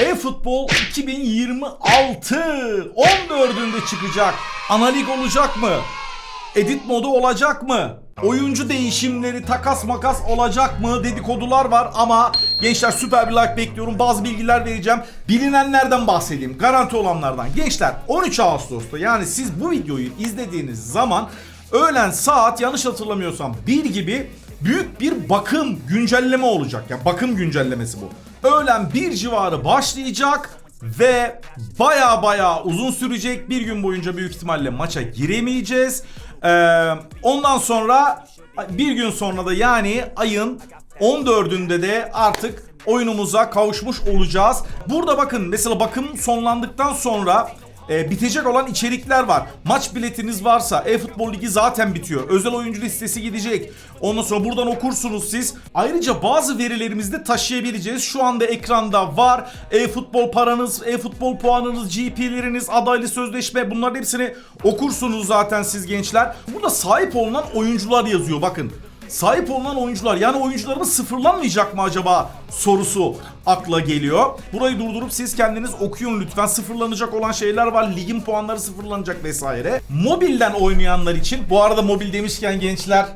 E-Futbol 2026 14'ünde çıkacak. Analik olacak mı? Edit modu olacak mı? Oyuncu değişimleri takas makas olacak mı dedikodular var ama gençler süper bir like bekliyorum. Bazı bilgiler vereceğim. Bilinenlerden bahsedeyim. Garanti olanlardan. Gençler 13 Ağustos'ta yani siz bu videoyu izlediğiniz zaman öğlen saat yanlış hatırlamıyorsam 1 gibi büyük bir bakım güncelleme olacak. Yani bakım güncellemesi bu. Öğlen 1 civarı başlayacak ve baya baya uzun sürecek. Bir gün boyunca büyük ihtimalle maça giremeyeceğiz. Ee, ondan sonra bir gün sonra da yani ayın 14'ünde de artık oyunumuza kavuşmuş olacağız. Burada bakın mesela bakım sonlandıktan sonra e, bitecek olan içerikler var. Maç biletiniz varsa e-futbol ligi zaten bitiyor. Özel oyuncu listesi gidecek. Ondan sonra buradan okursunuz siz. Ayrıca bazı verilerimizi de taşıyabileceğiz. Şu anda ekranda var. E-futbol paranız, e-futbol puanınız, GP'leriniz, adaylı sözleşme bunların hepsini okursunuz zaten siz gençler. Burada sahip olunan oyuncular yazıyor bakın sahip olunan oyuncular yani oyuncularımız sıfırlanmayacak mı acaba sorusu akla geliyor. Burayı durdurup siz kendiniz okuyun lütfen. Sıfırlanacak olan şeyler var. Ligin puanları sıfırlanacak vesaire. Mobilden oynayanlar için bu arada mobil demişken gençler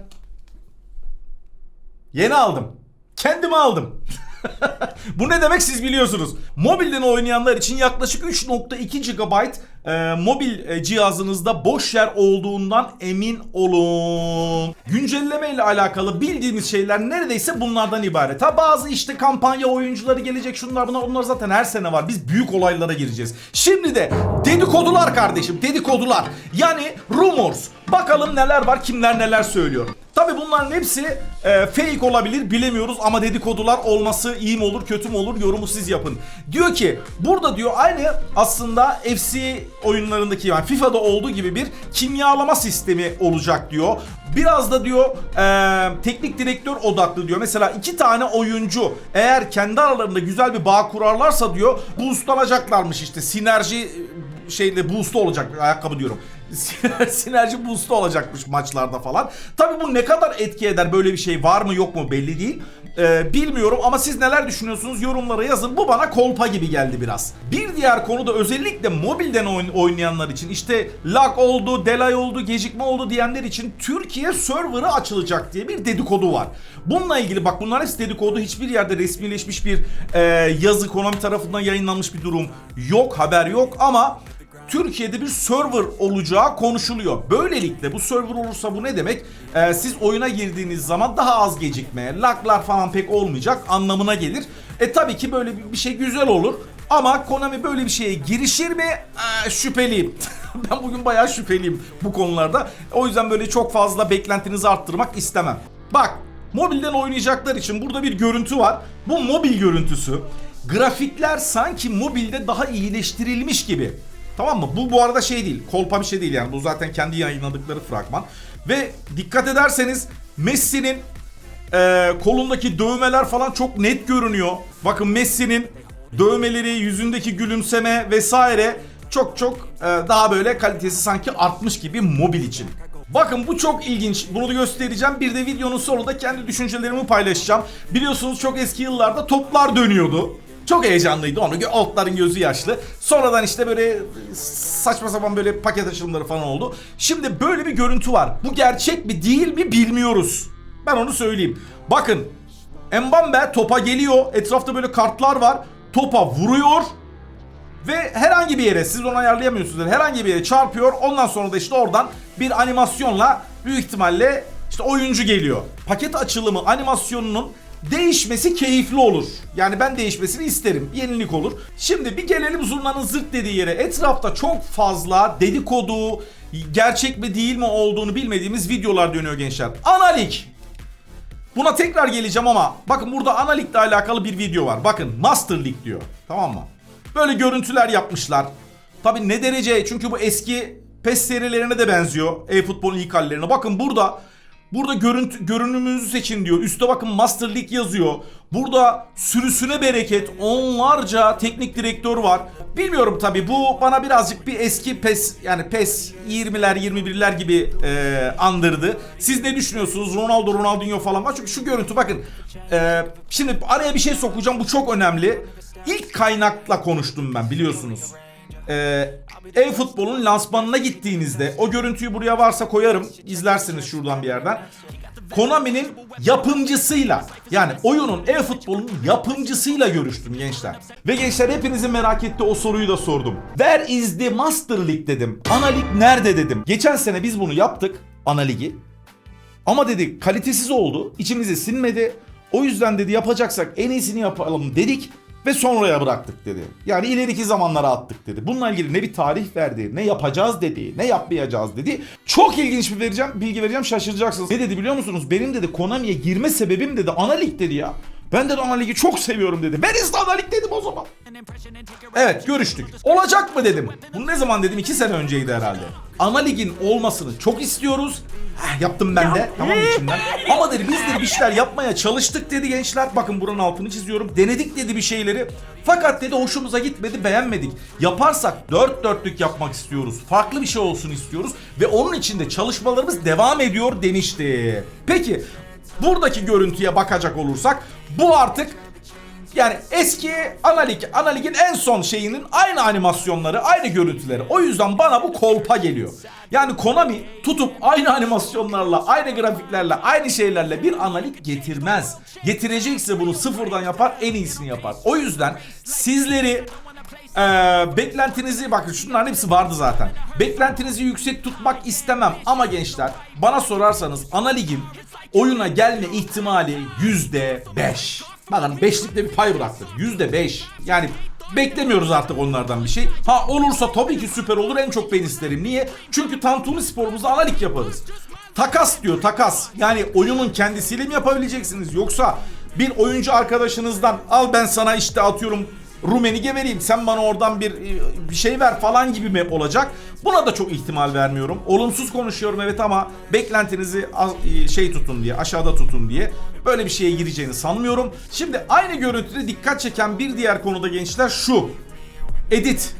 yeni aldım. Kendimi aldım. Bu ne demek siz biliyorsunuz. Mobilden oynayanlar için yaklaşık 3.2 GB e, mobil e, cihazınızda boş yer olduğundan emin olun. Güncelleme ile alakalı bildiğimiz şeyler neredeyse bunlardan ibaret. Ha bazı işte kampanya oyuncuları gelecek şunlar bunlar onlar zaten her sene var. Biz büyük olaylara gireceğiz. Şimdi de dedikodular kardeşim dedikodular. Yani rumors. Bakalım neler var kimler neler söylüyor. Tabi bunların hepsi e, fake olabilir bilemiyoruz ama dedikodular olması iyi mi olur kötü mü olur yorumu siz yapın. Diyor ki burada diyor aynı aslında FC oyunlarındaki yani FIFA'da olduğu gibi bir kimyalama sistemi olacak diyor. Biraz da diyor e, teknik direktör odaklı diyor. Mesela iki tane oyuncu eğer kendi aralarında güzel bir bağ kurarlarsa diyor boostlanacaklarmış işte sinerji e, şeyde boost olacak ayakkabı diyorum. Sinerji boost'u olacakmış maçlarda falan. Tabii bu ne kadar etki eder böyle bir şey var mı yok mu belli değil. Ee, bilmiyorum ama siz neler düşünüyorsunuz yorumlara yazın. Bu bana kolpa gibi geldi biraz. Bir diğer konu da özellikle mobilden oyn- oynayanlar için işte lag oldu, delay oldu, gecikme oldu diyenler için Türkiye serverı açılacak diye bir dedikodu var. Bununla ilgili bak bunlar hepsi dedikodu hiçbir yerde resmileşmiş bir e, yazı Konami tarafından yayınlanmış bir durum yok haber yok ama Türkiye'de bir server olacağı konuşuluyor. Böylelikle bu server olursa bu ne demek? Ee, siz oyuna girdiğiniz zaman daha az gecikme, laglar falan pek olmayacak anlamına gelir. E tabii ki böyle bir- şey güzel olur. Ama Konami böyle bir şeye girişir mi? Aa, şüpheliyim. ben bugün bayağı şüpheliyim bu konularda. O yüzden böyle çok fazla beklentinizi arttırmak istemem. Bak mobilden oynayacaklar için burada bir görüntü var. Bu mobil görüntüsü. Grafikler sanki mobilde daha iyileştirilmiş gibi. Tamam mı? Bu bu arada şey değil. Kolpa bir şey değil yani. Bu zaten kendi yayınladıkları fragman. Ve dikkat ederseniz Messi'nin e, kolundaki dövmeler falan çok net görünüyor. Bakın Messi'nin dövmeleri, yüzündeki gülümseme vesaire çok çok e, daha böyle kalitesi sanki artmış gibi mobil için. Bakın bu çok ilginç. Bunu da göstereceğim. Bir de videonun sonunda kendi düşüncelerimi paylaşacağım. Biliyorsunuz çok eski yıllarda toplar dönüyordu. Çok heyecanlıydı onu. Altların gözü yaşlı. Sonradan işte böyle saçma sapan böyle paket açılımları falan oldu. Şimdi böyle bir görüntü var. Bu gerçek mi değil mi bilmiyoruz. Ben onu söyleyeyim. Bakın Mbambe topa geliyor. Etrafta böyle kartlar var. Topa vuruyor. Ve herhangi bir yere siz onu ayarlayamıyorsunuz. Herhangi bir yere çarpıyor. Ondan sonra da işte oradan bir animasyonla büyük ihtimalle işte oyuncu geliyor. Paket açılımı animasyonunun değişmesi keyifli olur. Yani ben değişmesini isterim. Yenilik olur. Şimdi bir gelelim zurnanın zırt dediği yere. Etrafta çok fazla dedikodu, gerçek mi değil mi olduğunu bilmediğimiz videolar dönüyor gençler. Analik. Buna tekrar geleceğim ama bakın burada ana ligle alakalı bir video var. Bakın Master League diyor. Tamam mı? Böyle görüntüler yapmışlar. Tabi ne derece çünkü bu eski PES serilerine de benziyor. E-futbolun ilk hallerine. Bakın burada Burada görüntü, görünümünüzü seçin diyor. Üste bakın Master League yazıyor. Burada sürüsüne bereket onlarca teknik direktör var. Bilmiyorum tabi bu bana birazcık bir eski PES yani PES 20'ler 21'ler gibi e, andırdı. Siz ne düşünüyorsunuz? Ronaldo, Ronaldinho falan var. Çünkü şu görüntü bakın. E, şimdi araya bir şey sokacağım bu çok önemli. ilk kaynakla konuştum ben biliyorsunuz. Ee, e-futbolun lansmanına gittiğinizde o görüntüyü buraya varsa koyarım. izlersiniz şuradan bir yerden. Konami'nin yapımcısıyla yani oyunun e-futbolun yapımcısıyla görüştüm gençler. Ve gençler hepinizin merak ettiği o soruyu da sordum. Where is the Master League dedim. Ana lig nerede dedim. Geçen sene biz bunu yaptık. Ana ligi. Ama dedi kalitesiz oldu. içimize sinmedi. O yüzden dedi yapacaksak en iyisini yapalım dedik ve sonraya bıraktık dedi. Yani ileriki zamanlara attık dedi. Bununla ilgili ne bir tarih verdi, ne yapacağız dedi, ne yapmayacağız dedi. Çok ilginç bir vereceğim, bilgi vereceğim şaşıracaksınız. Ne dedi biliyor musunuz? Benim dedi Konami'ye girme sebebim dedi ana lig dedi ya. Ben de ana ligi çok seviyorum dedi. Ben iste ana lig dedim o zaman. Evet görüştük. Olacak mı dedim. Bunu ne zaman dedim? 2 sene önceydi herhalde. Ana ligin olmasını çok istiyoruz. Heh, yaptım ben de. Tamam içimden. Ama dedi biz dedi bir şeyler yapmaya çalıştık dedi gençler. Bakın buranın altını çiziyorum. Denedik dedi bir şeyleri. Fakat dedi hoşumuza gitmedi beğenmedik. Yaparsak dört dörtlük yapmak istiyoruz. Farklı bir şey olsun istiyoruz. Ve onun için de çalışmalarımız devam ediyor demişti. Peki buradaki görüntüye bakacak olursak bu artık yani eski analik, analikin en son şeyinin aynı animasyonları, aynı görüntüleri. O yüzden bana bu kolpa geliyor. Yani Konami tutup aynı animasyonlarla, aynı grafiklerle, aynı şeylerle bir analik getirmez. Getirecekse bunu sıfırdan yapar, en iyisini yapar. O yüzden sizleri ee, beklentinizi bakın şunların hepsi vardı zaten. Beklentinizi yüksek tutmak istemem ama gençler bana sorarsanız ana ligin oyuna gelme ihtimali yüzde beş. Bakın beşlikte bir pay bıraktık. Yüzde beş. Yani beklemiyoruz artık onlardan bir şey. Ha olursa tabii ki süper olur en çok ben isterim. Niye? Çünkü Tantuni sporumuzda ana lig yaparız. Takas diyor takas. Yani oyunun kendisiyle mi yapabileceksiniz yoksa bir oyuncu arkadaşınızdan al ben sana işte atıyorum Rumenige vereyim sen bana oradan bir bir şey ver falan gibi mi olacak? Buna da çok ihtimal vermiyorum. Olumsuz konuşuyorum evet ama beklentinizi az, şey tutun diye aşağıda tutun diye böyle bir şeye gireceğini sanmıyorum. Şimdi aynı görüntüde dikkat çeken bir diğer konuda gençler şu. Edit.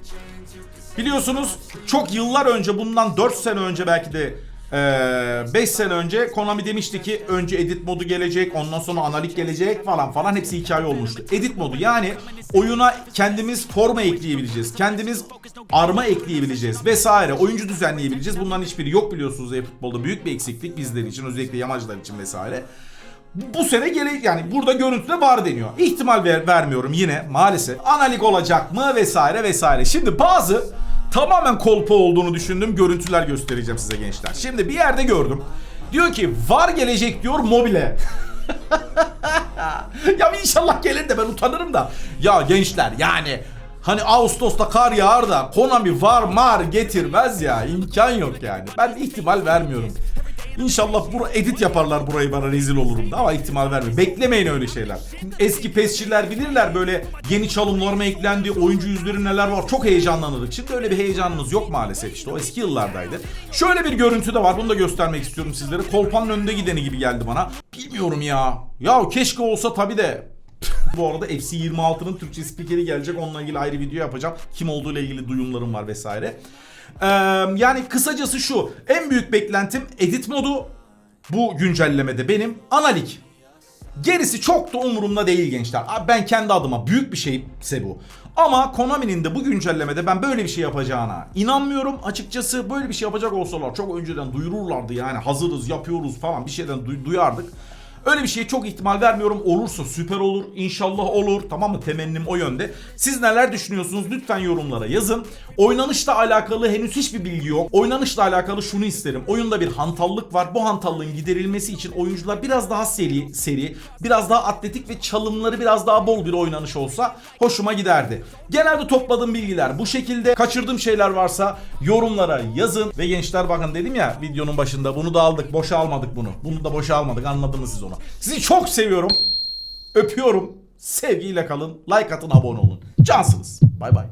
Biliyorsunuz çok yıllar önce bundan 4 sene önce belki de 5 sene önce Konami demişti ki önce edit modu gelecek ondan sonra analik gelecek falan falan hepsi hikaye olmuştu. Edit modu yani oyuna kendimiz forma ekleyebileceğiz. Kendimiz arma ekleyebileceğiz vesaire. Oyuncu düzenleyebileceğiz. Bunların hiçbiri yok biliyorsunuz e-futbolda büyük bir eksiklik bizler için özellikle yamacılar için vesaire. Bu sene gele yani burada görüntüde var deniyor. İhtimal ver, vermiyorum yine maalesef. Analik olacak mı vesaire vesaire. Şimdi bazı tamamen kolpa olduğunu düşündüğüm görüntüler göstereceğim size gençler. Şimdi bir yerde gördüm. Diyor ki var gelecek diyor mobile. ya inşallah gelir de ben utanırım da. Ya gençler yani Hani Ağustos'ta kar yağar da Konami var mar getirmez ya. imkan yok yani. Ben ihtimal vermiyorum. İnşallah bura edit yaparlar burayı bana rezil olurum da ama ihtimal vermiyorum. Beklemeyin öyle şeyler. Eski pesçiler bilirler böyle yeni çalımlar mı eklendi, oyuncu yüzleri neler var. Çok heyecanlanırdık. Şimdi öyle bir heyecanımız yok maalesef işte. O eski yıllardaydı. Şöyle bir görüntü de var. Bunu da göstermek istiyorum sizlere. Kolpanın önünde gideni gibi geldi bana. Bilmiyorum ya. Ya keşke olsa tabi de bu arada FC26'nın Türkçe spikeri gelecek. Onunla ilgili ayrı video yapacağım. Kim olduğu ile ilgili duyumlarım var vesaire. Ee, yani kısacası şu. En büyük beklentim edit modu. Bu güncellemede benim. Analik. Gerisi çok da umurumda değil gençler. Abi ben kendi adıma büyük bir şeyse bu. Ama Konami'nin de bu güncellemede ben böyle bir şey yapacağına inanmıyorum. Açıkçası böyle bir şey yapacak olsalar çok önceden duyururlardı yani hazırız yapıyoruz falan bir şeyden duy- duyardık. Öyle bir şeye çok ihtimal vermiyorum. Olursa süper olur. İnşallah olur. Tamam mı? Temennim o yönde. Siz neler düşünüyorsunuz? Lütfen yorumlara yazın. Oynanışla alakalı henüz hiçbir bilgi yok. Oynanışla alakalı şunu isterim. Oyunda bir hantallık var. Bu hantallığın giderilmesi için oyuncular biraz daha seri, seri, biraz daha atletik ve çalımları biraz daha bol bir oynanış olsa hoşuma giderdi. Genelde topladığım bilgiler bu şekilde. Kaçırdığım şeyler varsa yorumlara yazın. Ve gençler bakın dedim ya videonun başında bunu da aldık. Boşa almadık bunu. Bunu da boşa almadık. Anladınız siz onu. Sizi çok seviyorum. Öpüyorum. Sevgiyle kalın. Like atın, abone olun. Cansınız. Bay bay.